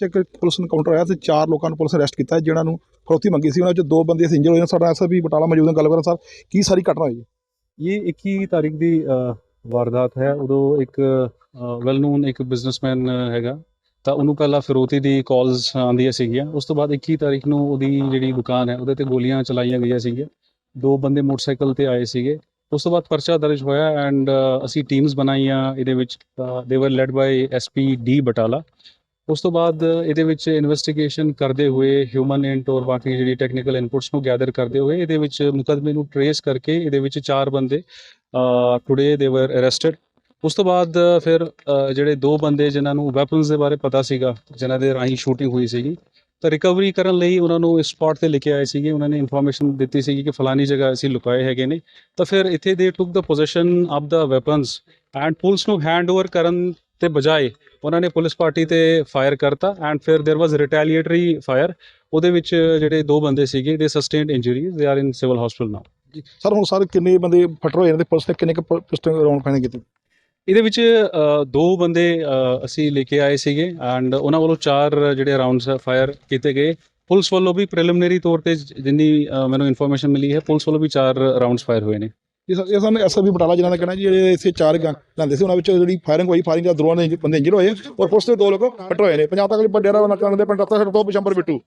ਚ ਇੱਕ police encounter ਹੋਇਆ ਤੇ ਚਾਰ ਲੋਕਾਂ ਨੂੰ ਪੁਲਿਸ ਅਰੈਸਟ ਕੀਤਾ, ਜਿਨ੍ਹਾਂ ਨੂੰ ਫਰੋਤੀ ਮੰਗੀ ਸੀ, ਉਹਨਾਂ ਚ ਦੋ ਬੰਦੇ ਇੰਜਰ ਹੋਏ ਨੇ। ਸਾਡਾ ਐਸਐਸਪੀ ਬਟਾਲਾ ਮੌਜੂਦ ਨੇ ਗੱਲ ਕਰਾਂ ਸਰ, ਕੀ ਸਾਰੀ ਘਟਨਾ ਹੋਈ ਹੈ? ਇਹ 21 ਤਾਰੀਖ ਦੀ ਵਾਰਦਾਤ ਹੈ। ਉਦੋਂ ਇੱਕ ਵੈਲ ਨੋਨ ਇੱਕ ਬਿਜ਼ਨਸਮੈਨ ਹੈਗਾ। ਤਾਂ ਉਹਨੂੰ ਪਹਿਲਾਂ ਫਿਰੋਤੀ ਦੀ ਕਾਲਸ ਆਉਂਦੀਆਂ ਸੀਗੀਆਂ। ਉਸ ਤੋਂ ਬਾਅਦ 21 ਤਾਰੀਖ ਨੂੰ ਉਹਦੀ ਜਿਹੜੀ ਦੁਕਾਨ ਹੈ, ਉਹਦੇ ਤੇ ਗੋਲੀਆਂ ਚਲਾਈਆਂ ਗਈਆਂ ਸੀਗੀਆਂ। ਦੋ ਬੰਦੇ ਮੋਟਰਸਾਈਕਲ ਤੇ ਆਏ ਸੀਗੇ। ਉਸ ਤੋਂ ਬਾਅਦ ਪਰਚਾ ਦਰਜ ਹੋਇਆ ਐਂਡ ਅਸੀਂ ਟੀਮਸ ਬਣਾਈਆਂ ਇਹਦੇ ਵਿੱਚ। They were led by SP D Batala. ਉਸ ਤੋਂ ਬਾਅਦ ਇਹਦੇ ਵਿੱਚ ਇਨਵੈਸਟੀਗੇਸ਼ਨ ਕਰਦੇ ਹੋਏ ਹਿਊਮਨ ਇੰਟ ਔਰ ਬਾਕੀ ਜਿਹੜੀ ਟੈਕਨੀਕਲ ਇਨਪੁਟਸ ਨੂੰ ਗੈਦਰ ਕਰਦੇ ਹੋਏ ਇਹਦੇ ਵਿੱਚ ਮੁਕੱਦਮੇ ਨੂੰ ਟਰੇਸ ਕਰਕੇ ਇਹਦੇ ਵਿੱਚ ਚਾਰ ਬੰਦੇ ਟੁਡੇ ਦੇ ਵਰ ਅਰੈਸਟਡ ਉਸ ਤੋਂ ਬਾਅਦ ਫਿਰ ਜਿਹੜੇ ਦੋ ਬੰਦੇ ਜਿਨ੍ਹਾਂ ਨੂੰ ਵੈਪਨਸ ਦੇ ਬਾਰੇ ਪਤਾ ਸੀਗਾ, ਜਿਨ੍ਹਾਂ ਦੇ ਰਾਹੀਂ ਸ਼ੂਟਿੰਗ ਹੋਈ ਸੀਗੀ, ਤਾਂ ਰਿਕਵਰੀ ਕਰਨ ਲਈ ਉਹਨਾਂ ਨੂੰ ਇਸ ਸਪੌਟ ਤੇ ਲੈ ਕੇ ਆਏ ਸੀਗੇ, ਉਹਨਾਂ ਨੇ ਇਨਫੋਰਮੇਸ਼ਨ ਦਿੱਤੀ ਸੀਗੀ ਕਿ ਫਲਾਨੀ ਜਗ੍ਹਾ ਅਸੀਂ ਲੁਕਾਏ ਹੈਗੇ ਨੇ। ਤਾਂ ਫਿਰ ਇੱਥੇ they took the position of the weapons and police ਨੂੰ ਹੈਂਡ ਓਵਰ ਕਰਨ ਤੇ ਬਜਾਏ ਉਹਨਾਂ ਨੇ ਪੁਲਿਸ ਪਾਰਟੀ ਤੇ ਫਾਇਰ ਕਰਤਾ ਐਂਡ ਫਿਰ देयर ਵਾਸ ਰਿਟੈਲੀਏਟਰੀ ਫਾਇਰ ਉਹਦੇ ਵਿੱਚ ਜਿਹੜੇ ਦੋ ਬੰਦੇ ਸੀਗੇ ਦੇ sustained injuries they are in civil hospital now sir ਹੁਣ ਸਰ ਕਿੰਨੇ ਬੰਦੇ ਫਟਰ ਹੋਏ ਨੇ ਤੇ ਪੁਲਿਸ ਨੇ ਕਿੰਨੇ ਕੁ ਪਿਸਟਲ ਰਾਉਂਡ ਫਾਇਰ ਕੀਤੇ ਇਹਦੇ ਵਿੱਚ ਅ, ਦੋ ਬੰਦੇ ਅ, ਅਸੀਂ ਲੈ ਕੇ ਆਏ ਸੀਗੇ ਐਂਡ ਉਹਨਾਂ ਵੱਲੋਂ ਚਾਰ ਜਿਹੜੇ ਰਾਉਂਡਸ ਫਾਇਰ ਕੀਤੇ ਗਏ ਪੁਲਿਸ ਵੱਲੋਂ ਵੀ ਪ੍ਰੀਲਿਮਿਨਰੀ ਤੌਰ ਤੇ ਜ- ਜਿੰਨੀ ਅ, ਮੈਨੂੰ ਇਨਫੋਰਮੇਸ਼ਨ ਮਿਲੀ ਹੈ ਪੁਲਿਸ ਵੱਲੋਂ ਵੀ ਚਾਰ ਰਾਉਂਡਸ ਫਾਇਰ ਹੋਏ ਨੇ ਇਹ ਸਰ ਇਹ ਸਾਨੂੰ ਐਸਐਸਪੀ ਬਟਾਲਾ ਜਿਨ੍ਹਾਂ ਦਾ ਕਹਿਣਾ ਜਿਹੜੇ ਇੱਥੇ ਚਾਰ ਗਨ ਸੀ, ਉਹਨਾਂ ਵਿੱਚ ਜਿਹੜੀ ਫਾਇਰਿੰਗ ਹੋਈ ਫਾਇਰਿੰਗ ਦਾ ਦੌਰਾਨ ਇੰਜ- ਬੰਦੇ ਇੰਜਰ ਹੋਏ ਔਰ ਪੁਲਿਸ ਦੇ ਦੋ ਲੋਕ ਫਟਰ ਹੋਏ ਨੇ। ਪੰਜਾਬ ਤੱਕ ਡੇਰਾ ਨਕਲਾਂ ਦੇ ਪਿੰਡ ਰਤਾ ਤੋਂ ਬਿਸ਼ੰਬਰ ਬਿੱਟੂ।